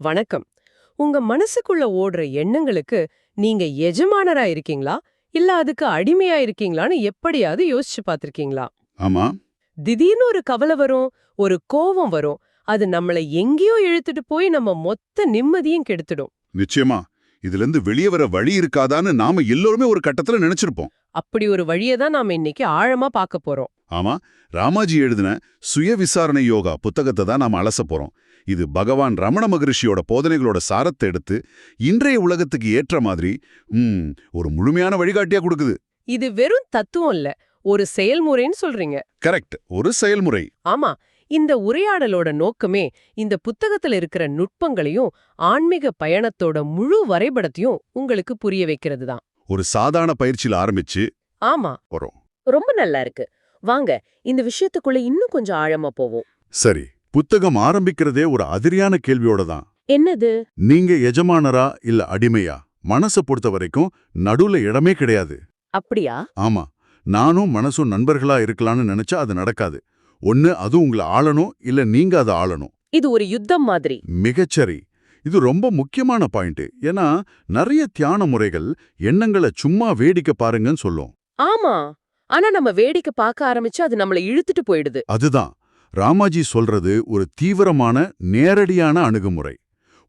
வணக்கம். உங்க மனசுக்குள்ள ஓடுற எண்ணங்களுக்கு நீங்க எஜமானரா இருக்கீங்களா? இல்ல அதுக்கு அடிமையா இருக்கீங்களான்னு எப்படியாவது யோசிச்சு பார்த்திருக்கீங்களா? ஆமா. திடீர்னு ஒரு கவலை வரும் ஒரு கோவம் வரும். அது நம்மள எங்கேயோ இழுத்துட்டு போய் நம்ம மொத்த நிம்மதியும் கெடுத்துடும். நிச்சயமா. இதுல இருந்து வெளியே வர வழி இருக்காதான்னு நாம எல்லோருமே ஒரு கட்டத்துல நினைச்சிருப்போம். அப்படி ஒரு வழியை தான் நாம இன்னைக்கு ஆழமா பார்க்க போறோம். ஆமா. ராமாஜி எழுதின சுய விசாரணை யோகா புத்தகத்தை தான் நாம அலச போறோம். இது பகவான் ரமண மகரிஷியோட போதனைகளோட சாரத்தை எடுத்து இன்றைய உலகத்துக்கு ஏற்ற மாதிரி ஒரு முழுமையான வழிகாட்டியா கொடுக்குது. இது வெறும் தத்துவம் இல்ல ஒரு செயல்முறைன்னு சொல்றீங்க. கரெக்ட் ஒரு செயல்முறை. ஆமா இந்த உரையாடலோட நோக்கமே இந்த புத்தகத்துல இருக்கிற நுட்பங்களையும் ஆன்மீக பயணத்தோட முழு வரைபடத்தையும் உங்களுக்கு புரிய வைக்கிறது தான். ஒரு சாதாரண பயிற்சியில ஆரம்பிச்சு ஆமா. ரொம்ப நல்லா இருக்கு. வாங்க இந்த விஷயத்துக்குள்ள இன்னும் கொஞ்சம் ஆழமா போவோம். சரி. புத்தகம் ஆரம்பிக்கிறதே ஒரு அதிரியான கேள்வியோட தான் என்னது? நீங்க எஜமானரா இல்ல அடிமையா? மனசை பொறுத்த வரைக்கும் நடுவுல இடமே கிடையாது. அப்படியா? ஆமா. நானும் மனசும் நண்பர்களா இருக்கலாம்னு நினைச்சா அது நடக்காது. ஒண்ணு அது உங்களை ஆளணும் இல்ல நீங்க அதை ஆளணும். இது ஒரு யுத்தம் மாதிரி. மிகச்சரி இது ரொம்ப முக்கியமான பாயிண்ட். ஏன்னா நிறைய தியான முறைகள் எண்ணங்களை சும்மா வேடிக்கை பாருங்கன்னு சொல்லும். ஆமா. ஆனா நம்ம வேடிக்கை பார்க்க ஆரம்பிச்சு அது நம்மள இழுத்துட்டு போயிடுது. அதுதான். ராமாஜி சொல்றது ஒரு தீவிரமான நேரடியான அணுகுமுறை.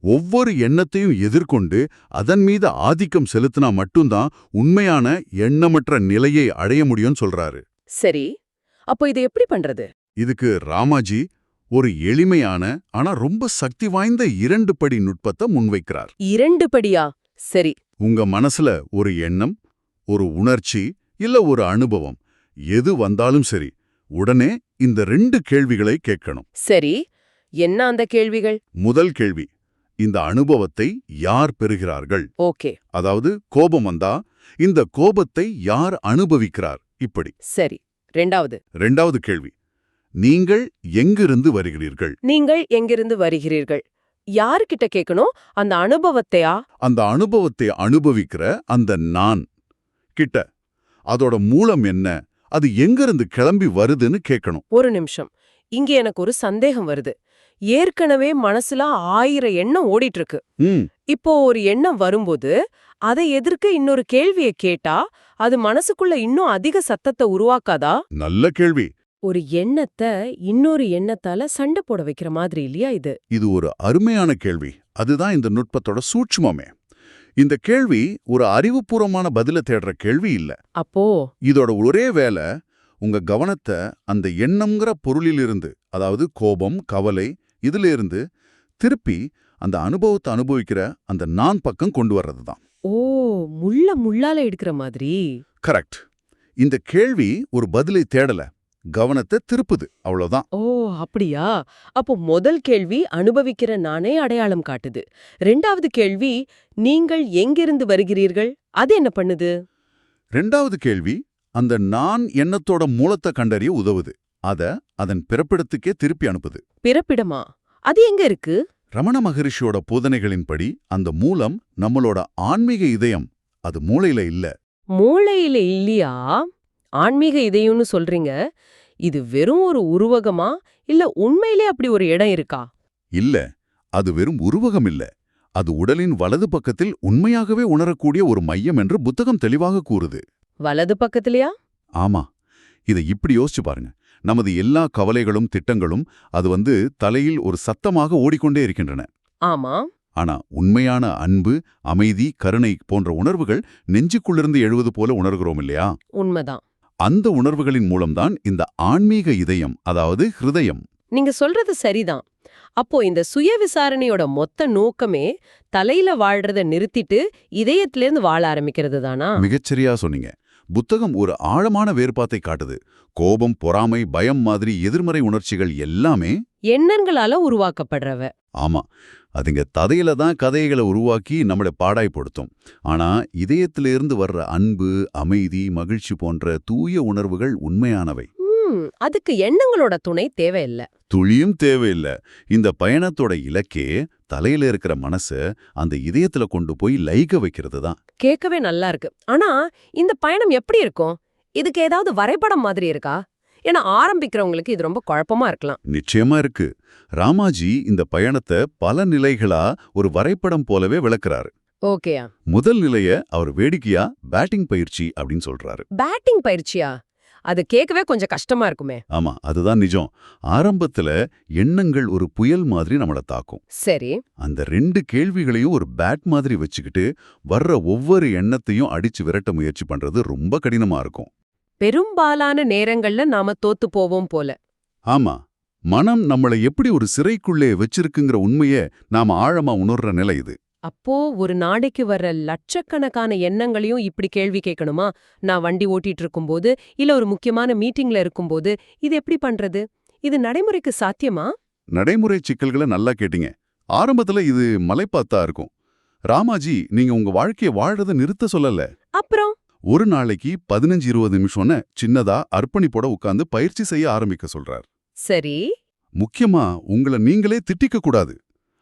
ஒவ்வொரு எண்ணத்தையும் எதிர்கொண்டு அதன் மீது ஆதிக்கம் செலுத்தினா மட்டும்தான் உண்மையான எண்ணமற்ற நிலையை அடைய முடியும்னு சொல்றாரு. சரி அப்போ இதை எப்படி பண்றது? இதுக்கு ராமாஜி ஒரு எளிமையான ஆனா ரொம்ப சக்தி வாய்ந்த இரண்டு படி நுட்பத்தை முன்வைக்கிறார். இரண்டு படியா? சரி. உங்க மனசுல ஒரு எண்ணம் ஒரு உணர்ச்சி இல்ல ஒரு அனுபவம் எது வந்தாலும் சரி உடனே இந்த ரெண்டு கேள்விகளை கேட்கணும். சரி என்ன அந்த கேள்விகள்? முதல் கேள்வி இந்த அனுபவத்தை யார் பெறுகிறார்கள்? ஓகே. அதாவது கோபம் வந்தா இந்த கோபத்தை யார் அனுபவிக்கிறார்? இப்படி. சரி ரெண்டாவது. ரெண்டாவது கேள்வி நீங்கள் எங்கிருந்து வருகிறீர்கள்? நீங்கள் எங்கிருந்து வருகிறீர்கள்? யாருக்கிட்ட கேட்கணும்? அந்த அனுபவத்தையா? அந்த அனுபவத்தை அனுபவிக்கிற அந்த நான் கிட்ட அதோட மூலம் என்ன? அது எங்கிருந்து கிளம்பி வருதுன்னு கேட்கணும் ஒரு நிமிஷம். இங்க எனக்கு ஒரு சந்தேகம் வருது. ஏற்கனவே மனசுல ஆயிரம் எண்ணம் ஓடிட்டு இருக்கு இப்போ ஒரு எண்ணம் வரும்போது அதை எதிர்க்க இன்னொரு கேள்வியை கேட்டா அது மனசுக்குள்ள இன்னும் அதிக சத்தத்தை உருவாக்காதா? நல்ல கேள்வி. ஒரு எண்ணத்தை இன்னொரு எண்ணத்தால சண்டை போட வைக்கிற மாதிரி இல்லையா இது? இது ஒரு அருமையான கேள்வி. அதுதான் இந்த நுட்பத்தோட சூட்சுமமே. இந்த கேள்வி ஒரு அறிவுபூர்வமான பதில தேடுற கேள்வி இல்ல. அப்போ? இதோட ஒரே வேலை உங்க கவனத்தை அந்த எண்ணம்ங்கிற பொருளிலிருந்து அதாவது கோபம் கவலை இதுல இருந்து திருப்பி அந்த அனுபவத்தை அனுபவிக்கிற அந்த நான் பக்கம் கொண்டு வர்றது தான் ஓ முள்ள முள்ளால எடுக்கிற மாதிரி? கரெக்ட். இந்த கேள்வி ஒரு பதிலை தேடல. கவனத்தை திருப்புது அவ்வளவுதான். ஓ அப்படியா? அப்போ முதல் கேள்வி அனுபவிக்கிற நானே அடையாளம் காட்டுது. ரெண்டாவது கேள்வி நீங்கள் எங்கிருந்து வருகிறீர்கள்? அது என்ன பண்ணுது? ரெண்டாவது கேள்வி அந்த நான் எண்ணத்தோட மூலத்தை கண்டறிய உதவுது. அத அதன் பிறப்பிடத்துக்கே திருப்பி அனுப்புது. பிறப்பிடமா? அது எங்க இருக்கு? ரமண மகரிஷியோட போதனைகளின்படி அந்த மூலம் நம்மளோட ஆன்மீக இதயம் அது மூளையில இல்ல. மூளையில இல்லையா? ஆன்மீக இதயம்னு சொல்றீங்க. இது வெறும் ஒரு உருவகமா? இல்ல உண்மையிலே அப்படி ஒரு இடம் இருக்கா? இல்ல அது வெறும் உருவகம் இல்ல. அது உடலின் வலது பக்கத்தில் உண்மையாகவே உணரக்கூடிய ஒரு மையம் என்று புத்தகம் தெளிவாக கூறுது. வலது பக்கத்துலயா? ஆமா. இதை இப்படி யோசிச்சு பாருங்க. நமது எல்லா கவலைகளும் திட்டங்களும் அது வந்து தலையில் ஒரு சத்தமாக ஓடிக்கொண்டே இருக்கின்றன. ஆமா. ஆனா உண்மையான அன்பு அமைதி கருணை போன்ற உணர்வுகள் நெஞ்சுக்குள்ளிருந்து எழுவது போல உணர்கிறோம் இல்லையா? உண்மைதான். அந்த உணர்வுகளின் மூலம்தான் இந்த ஆன்மீக இதயம் அதாவது ஹிருதயம். நீங்க சொல்றது சரிதான். அப்போ இந்த சுய விசாரணையோட மொத்த நோக்கமே தலையில வாழ்றத நிறுத்திட்டு இதயத்திலேருந்து வாழ ஆரம்பிக்கிறது தானா? மிகச்சரியா சொன்னீங்க. புத்தகம் ஒரு ஆழமான வேறுபாத்தை காட்டுது. கோபம் பொறாமை பயம் மாதிரி எதிர்மறை உணர்ச்சிகள் எல்லாமே எண்ணங்களால உருவாக்கப்படுறவ. ஆமா. அதுங்க ததையில தான் கதைகளை உருவாக்கி நம்மளை பாடாய்ப்படுத்தும். ஆனா இதயத்திலிருந்து வர்ற அன்பு அமைதி மகிழ்ச்சி போன்ற தூய உணர்வுகள் உண்மையானவை. அதுக்கு எண்ணங்களோட துணை தேவையில்ல. துளியும் தேவையில்ல. இந்த பயணத்தோட இலக்கே தலையில இருக்கிற மனச அந்த இதயத்துல கொண்டு போய் லைக வைக்கிறது தான். கேட்கவே நல்லா இருக்கு. ஆனா இந்த பயணம் எப்படி இருக்கும்? இதுக்கு ஏதாவது வரைபடம் மாதிரி இருக்கா? ஏன்னா ஆரம்பிக்கிறவங்களுக்கு இது ரொம்ப குழப்பமா இருக்கலாம். நிச்சயமா இருக்கு. ராமாஜி இந்த பயணத்தை பல நிலைகளா ஒரு வரைபடம் போலவே விளக்குறாரு. ஓகேயா முதல் நிலைய அவர் வேடிக்கையா பேட்டிங் பயிற்சி அப்படின்னு சொல்றாரு. பேட்டிங் பயிற்சியா? அது கேட்கவே கொஞ்சம் கஷ்டமா இருக்குமே. ஆமா அதுதான் நிஜம். ஆரம்பத்துல எண்ணங்கள் ஒரு புயல் மாதிரி நம்மள தாக்கும். சரி. அந்த ரெண்டு கேள்விகளையும் ஒரு பேட் மாதிரி வச்சுக்கிட்டு வர்ற ஒவ்வொரு எண்ணத்தையும் அடிச்சு விரட்ட முயற்சி பண்றது ரொம்ப கடினமா இருக்கும். பெரும்பாலான நேரங்கள்ல நாம தோத்து போவோம் போல. ஆமா மனம் நம்மளை எப்படி ஒரு சிறைக்குள்ளே வச்சிருக்குங்கிற உண்மைய நாம ஆழமா உணர்ற நிலை இது. அப்போ ஒரு நாளைக்கு வர்ற லட்சக்கணக்கான எண்ணங்களையும் இப்படி கேள்வி கேட்கணுமா? நான் வண்டி ஓட்டிட்டு இருக்கும்போது இல்ல ஒரு முக்கியமான மீட்டிங்ல இருக்கும்போது இது எப்படி பண்றது? இது நடைமுறைக்கு சாத்தியமா? நடைமுறை சிக்கல்களை நல்லா கேட்டீங்க. ஆரம்பத்துல இது மலைப்பாத்தா இருக்கும். ராமாஜி நீங்க உங்க வாழ்க்கைய வாழறத நிறுத்த சொல்லல. அப்புறம்? ஒரு நாளைக்கு பதினஞ்சு இருபது நிமிஷம்னு சின்னதா அர்ப்பணிப்போட உட்கார்ந்து பயிற்சி செய்ய ஆரம்பிக்க சொல்றார். சரி. முக்கியமா உங்களை நீங்களே திட்டிக்க கூடாது.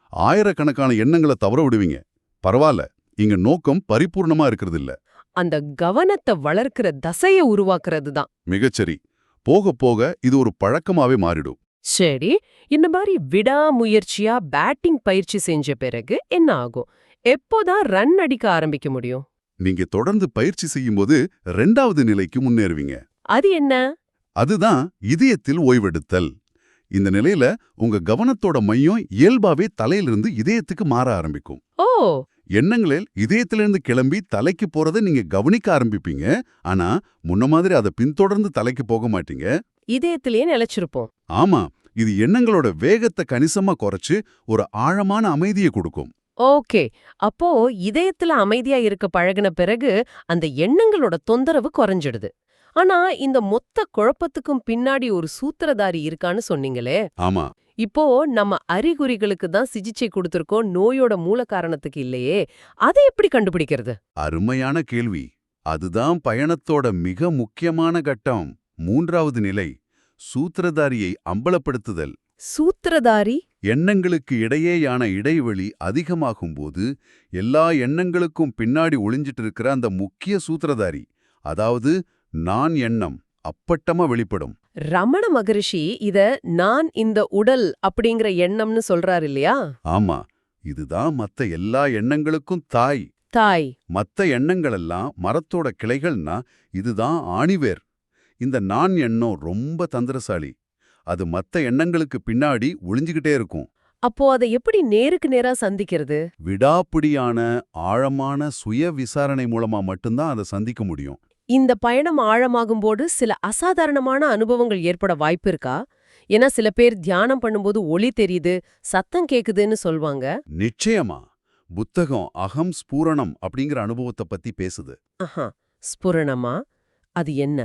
ஆயிரக்கணக்கான எண்ணங்களை தவற விடுவீங்க. பரவாயில்ல இங்க நோக்கம் பரிபூர்ணமா இருக்கிறது இல்ல அந்த கவனத்தை வளர்க்கிற தசைய உருவாக்குறது தான். மிகச்சரி. போக போக இது ஒரு பழக்கமாவே மாறிடும். சரி இந்த மாதிரி விடாமுயற்சியா பேட்டிங் பயிற்சி செஞ்ச பிறகு என்ன ஆகும்? எப்போதான் ரன் அடிக்க ஆரம்பிக்க முடியும்? நீங்க தொடர்ந்து பயிற்சி செய்யும்போது ரெண்டாவது நிலைக்கு முன்னேறுவீங்க. அது என்ன? அதுதான் இதயத்தில் ஓய்வெடுத்தல். இந்த நிலையில உங்க கவனத்தோட மையம் இயல்பாவே தலையிலிருந்து இதயத்துக்கு மாற ஆரம்பிக்கும். ஓ! எண்ணங்களில் இதயத்திலிருந்து கிளம்பி தலைக்கு போறதை நீங்க கவனிக்க ஆரம்பிப்பீங்க. ஆனா முன்ன மாதிரி அதை பின்தொடர்ந்து தலைக்கு போக மாட்டீங்க. இதயத்திலேயே நிலைச்சிருப்போம். ஆமா இது எண்ணங்களோட வேகத்தை கணிசமா குறைச்சு ஒரு ஆழமான அமைதியை கொடுக்கும். ஓகே. அப்போ இதயத்துல அமைதியா இருக்க பழகுன பிறகு அந்த எண்ணங்களோட தொந்தரவு குறைஞ்சிடுது. ஆனா இந்த மொத்த குழப்பத்துக்கும் பின்னாடி ஒரு சூத்திரதாரி இருக்கான்னு சொன்னீங்களே. ஆமா. இப்போ நம்ம அறிகுறிகளுக்கு தான் சிகிச்சை கொடுத்திருக்கோம் நோயோட மூல காரணத்துக்கு இல்லையே. அதை எப்படி கண்டுபிடிக்கிறது? அருமையான கேள்வி. அதுதான் பயணத்தோட மிக முக்கியமான கட்டம். மூன்றாவது நிலை சூத்திரதாரியை அம்பலப்படுத்துதல். சூத்திரதாரி? எண்ணங்களுக்கு இடையேயான இடைவெளி அதிகமாகும்போது எல்லா எண்ணங்களுக்கும் பின்னாடி ஒளிஞ்சிட்டு இருக்கிற அந்த முக்கிய சூத்திரதாரி அதாவது நான் எண்ணம் அப்பட்டமா வெளிப்படும். ரமண மகரிஷி இத நான் இந்த உடல் அப்படிங்கிற எண்ணம்னு சொல்றாரு இல்லையா? ஆமா இதுதான் மத்த எல்லா எண்ணங்களுக்கும் தாய். தாய். மத்த எண்ணங்களெல்லாம் மரத்தோட கிளைகள்னா இதுதான் ஆணிவேர். இந்த நான் எண்ணம் ரொம்ப தந்திரசாலி. அது மத்த எண்ணங்களுக்கு பின்னாடி ஒளிஞ்சுகிட்டே இருக்கும். அப்போ அதை எப்படி நேருக்கு நேரா சந்திக்கிறது? விடாப்பிடியான ஆழமான சுய விசாரணை மூலமா மட்டும்தான் அதை சந்திக்க முடியும். இந்த பயணம் ஆழமாகும்போது சில அசாதாரணமான அனுபவங்கள் ஏற்பட வாய்ப்பு இருக்கா? ஏன்னா சில பேர் தியானம் பண்ணும்போது ஒளி தெரியுது சத்தம் கேக்குதுன்னு சொல்வாங்க. நிச்சயமா. புத்தகம் அகம் ஸ்பூரணம் அப்படிங்கிற அனுபவத்தை பத்தி பேசுது. ஆஹா ஸ்புரணமா? அது என்ன?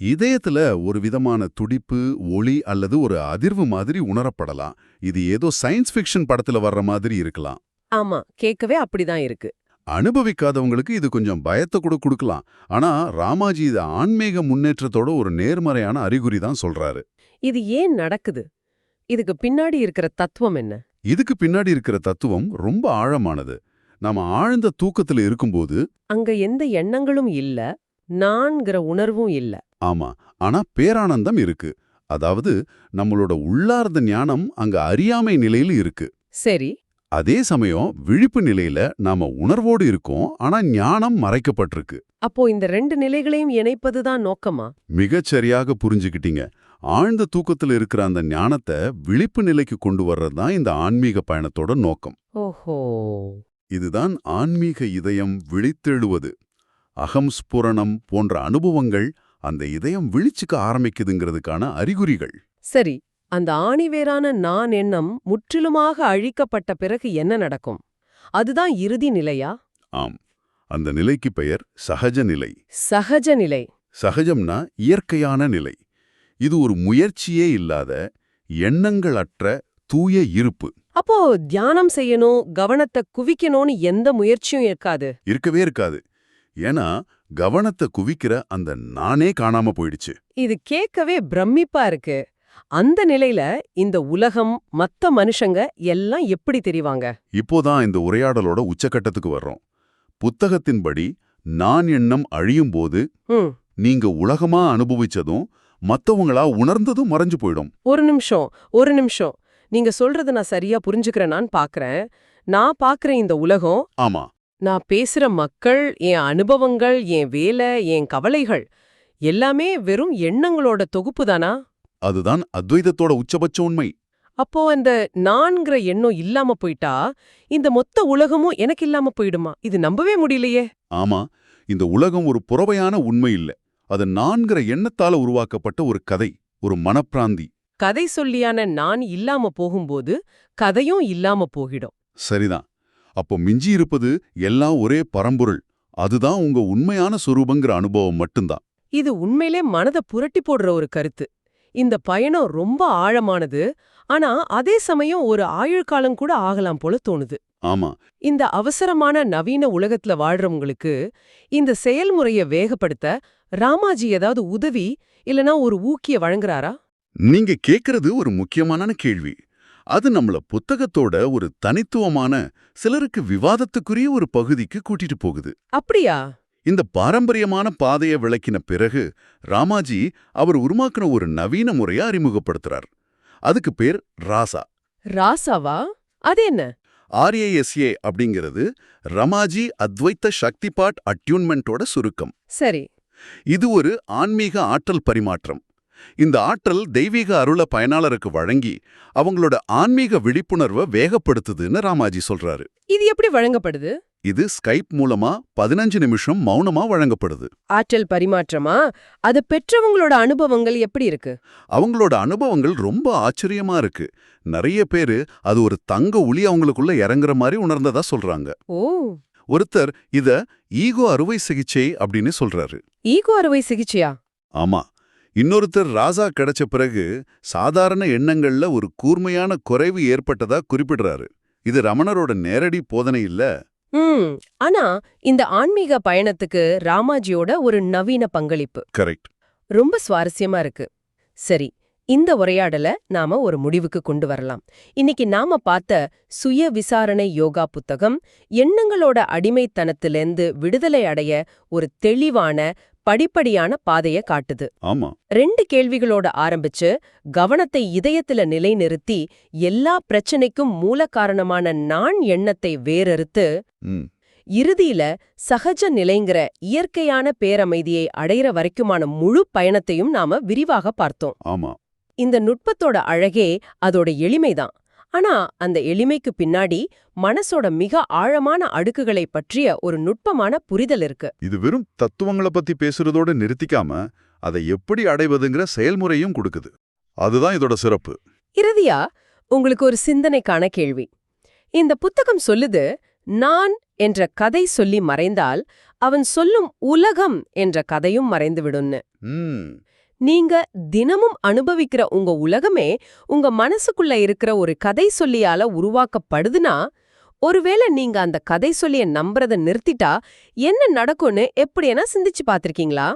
இதயத்துல ஒரு விதமான துடிப்பு ஒளி அல்லது ஒரு அதிர்வு மாதிரி உணரப்படலாம். இது ஏதோ சயின்ஸ் ஃபிக்ஷன் படத்துல வர்ற மாதிரி இருக்கலாம். ஆமா கேட்கவே அப்படிதான் இருக்கு. அனுபவிக்காதவங்களுக்கு இது கொஞ்சம் பயத்தை கூட கொடுக்கலாம். ஆனா ராமாஜி இது ஆன்மீக முன்னேற்றத்தோட ஒரு நேர்மறையான அறிகுறி தான் சொல்றாரு. இது ஏன் நடக்குது? இதுக்கு பின்னாடி இருக்கிற தத்துவம் என்ன? இதுக்கு பின்னாடி இருக்கிற தத்துவம் ரொம்ப ஆழமானது. நாம ஆழ்ந்த தூக்கத்துல இருக்கும்போது அங்க எந்த எண்ணங்களும் இல்ல நான்கிற உணர்வும் இல்ல. ஆமா. ஆனா பேரானந்தம் இருக்கு. அதாவது நம்மளோட உள்ளார்ந்த ஞானம் அங்க அறியாமை நிலையில இருக்கு. சரி. அதே சமயம் விழிப்பு நிலையில நாம உணர்வோடு இருக்கோம். ஆனா ஞானம் மறைக்கப்பட்டிருக்கு. அப்போ இந்த ரெண்டு நிலைகளையும் இணைப்பதுதான் நோக்கமா? மிகச் சரியாக புரிஞ்சுக்கிட்டீங்க. ஆழ்ந்த தூக்கத்துல இருக்கிற அந்த ஞானத்தை விழிப்பு நிலைக்கு கொண்டு வர்றது தான் இந்த ஆன்மீக பயணத்தோட நோக்கம். ஓஹோ. இதுதான் ஆன்மீக இதயம் விழித்தெழுவது. அகம் ஸ்புரணம் போன்ற அனுபவங்கள் அந்த இதயம் விழிச்சுக்க ஆரம்பிக்குதுங்கிறதுக்கான அறிகுறிகள். சரி அந்த ஆணிவேரான நான் எண்ணம் முற்றிலுமாக அழிக்கப்பட்ட பிறகு என்ன நடக்கும்? அதுதான் இறுதி நிலையா? ஆம் அந்த நிலைக்கு பெயர் சகஜ நிலை. சகஜ நிலை. சகஜம்னா இயற்கையான நிலை. இது ஒரு முயற்சியே இல்லாத எண்ணங்களற்ற தூய இருப்பு. அப்போ தியானம் செய்யணும் கவனத்தை குவிக்கணும்னு எந்த முயற்சியும் இருக்காது? இருக்கவே இருக்காது. ஏன்னா கவனத்தை குவிக்கிற அந்த நானே காணாம போயிடுச்சு. இது கேட்கவே பிரமிப்பா இருக்கு. அந்த நிலையில இந்த உலகம் மத்த மனுஷங்க எல்லாம் எப்படி தெரிவாங்க? இப்போதான் இந்த உரையாடலோட உச்சக்கட்டத்துக்கு வர்றோம். புத்தகத்தின்படி நான் எண்ணம் அழியும்போது ம். நீங்க உலகமா அனுபவிச்சதும் மத்தவங்களா உணர்ந்ததும் மறைஞ்சு போயிடும். ஒரு நிமிஷம் ஒரு நிமிஷம். நீங்க சொல்றத நான் சரியா புரிஞ்சுக்கிறேனான்னு பாக்குறேன். நான் பாக்குற இந்த உலகம் ஆமா. நான் பேசுற மக்கள் என் அனுபவங்கள் என் வேலை என் கவலைகள் எல்லாமே வெறும் எண்ணங்களோட தொகுப்பு தானா அதுதான் அத்வைதத்தோட உச்சபட்ச உண்மை. அப்போ அந்த நான்கிற எண்ணம் இல்லாம போயிட்டா இந்த மொத்த உலகமும் எனக்கு இல்லாம போயிடுமா? இது நம்பவே முடியலையே. ஆமா இந்த உலகம் ஒரு புறவையான உண்மை இல்ல. அது நான்கிற எண்ணத்தால உருவாக்கப்பட்ட ஒரு கதை ஒரு மனப்பிராந்தி. கதை சொல்லியான நான் இல்லாம போகும்போது கதையும் இல்லாம போகிடும். சரிதான். அப்போ மிஞ்சி இருப்பது எல்லாம் ஒரே பரம்பொருள். அதுதான் உங்க உண்மையான சொரூபங்கிற அனுபவம் மட்டும்தான். இது உண்மையிலே மனத புரட்டி போடுற ஒரு கருத்து. இந்த பயணம் ரொம்ப ஆழமானது. ஆனா அதே சமயம் ஒரு ஆயுள்காலம் கூட ஆகலாம் போல தோணுது. ஆமா. இந்த அவசரமான நவீன உலகத்துல வாழ்றவங்களுக்கு இந்த செயல்முறைய வேகப்படுத்த ராமாஜி ஏதாவது உதவி இல்லனா ஒரு ஊக்கிய வழங்குறாரா? நீங்க கேக்குறது ஒரு முக்கியமான கேள்வி. அது நம்மள புத்தகத்தோட ஒரு தனித்துவமான சிலருக்கு விவாதத்துக்குரிய ஒரு பகுதிக்கு கூட்டிட்டு போகுது. அப்படியா? இந்த பாரம்பரியமான பாதையை விளக்கின பிறகு ராமாஜி அவர் உருமாக்கின ஒரு நவீன முறையை அறிமுகப்படுத்துறார். அதுக்கு பேர் ராசா. ராசாவா? அது என்ன? ஆர்ஏஎஸ்ஏ அப்படிங்கிறது ரமாஜி அத்வைத்த சக்திபாட் அட்யூன்மெண்டோட சுருக்கம். சரி. இது ஒரு ஆன்மீக ஆற்றல் பரிமாற்றம். இந்த ஆற்றல் தெய்வீக அருள பயனாளருக்கு வழங்கி அவங்களோட ஆன்மீக விழிப்புணர்வை வேகப்படுத்துதுன்னு ராமாஜி சொல்றாரு. இது எப்படி வழங்கப்படுது? இது ஸ்கைப் மூலமா பதினஞ்சு நிமிஷம் மௌனமா வழங்கப்படுது. ஆற்றல் பரிமாற்றமா? அது பெற்றவங்களோட அனுபவங்கள் எப்படி இருக்கு? அவங்களோட அனுபவங்கள் ரொம்ப ஆச்சரியமா இருக்கு. நிறைய பேரு அது ஒரு தங்க ஒளி அவங்களுக்குள்ள இறங்குற மாதிரி உணர்ந்ததா சொல்றாங்க. ஓ. ஒருத்தர் இத ஈகோ அறுவை சிகிச்சை அப்படின்னு சொல்றாரு. ஈகோ அறுவை சிகிச்சையா? ஆமா. இன்னொருத்தர் ராசா கிடைச்ச பிறகு சாதாரண எண்ணங்கள்ல ஒரு கூர்மையான குறைவு ஏற்பட்டதா குறிப்பிடுறாரு. இது ரமணரோட நேரடி போதனை இல்ல. ம். ஆனா இந்த ஆன்மீக பயணத்துக்கு ராமாஜியோட ஒரு நவீன பங்களிப்பு. கரெக்ட். ரொம்ப சுவாரஸ்யமா இருக்கு. சரி இந்த உரையாடல நாம ஒரு முடிவுக்கு கொண்டு வரலாம். இன்னைக்கு நாம பார்த்த சுய விசாரணை யோகா புத்தகம் எண்ணங்களோட அடிமைத்தனத்திலிருந்து விடுதலை அடைய ஒரு தெளிவான படிப்படியான பாதைய காட்டுது. ஆமா. ரெண்டு கேள்விகளோட ஆரம்பிச்சு கவனத்தை இதயத்துல நிலைநிறுத்தி எல்லா பிரச்சனைக்கும் மூல காரணமான நான் எண்ணத்தை வேறறுத்து இறுதியில சகஜ நிலைங்கிற இயற்கையான பேரமைதியை அடையிற வரைக்குமான முழு பயணத்தையும் நாம விரிவாக பார்த்தோம். ஆமா. இந்த நுட்பத்தோட அழகே அதோட எளிமைதான். ஆனா அந்த எளிமைக்கு பின்னாடி மனசோட மிக ஆழமான அடுக்குகளை பற்றிய ஒரு நுட்பமான புரிதல் இருக்கு. இது வெறும் தத்துவங்களை பத்தி பேசுறதோட நிறுத்திக்காம அதை எப்படி அடைவதுங்கிற செயல்முறையும் கொடுக்குது. அதுதான் இதோட சிறப்பு. இறுதியா உங்களுக்கு ஒரு சிந்தனைக்கான கேள்வி. இந்த புத்தகம் சொல்லுது நான் என்ற கதை சொல்லி மறைந்தால் அவன் சொல்லும் உலகம் என்ற கதையும் மறைந்துவிடும்னு. நீங்க தினமும் அனுபவிக்கிற உங்க உலகமே உங்க மனசுக்குள்ள இருக்கிற ஒரு கதை சொல்லியால உருவாக்கப்படுதுன்னா ஒருவேளை நீங்க அந்த கதை சொல்லிய நம்புறத நிறுத்திட்டா என்ன நடக்கும்னு எப்படியெனா சிந்திச்சு பார்த்திருக்கீங்களா?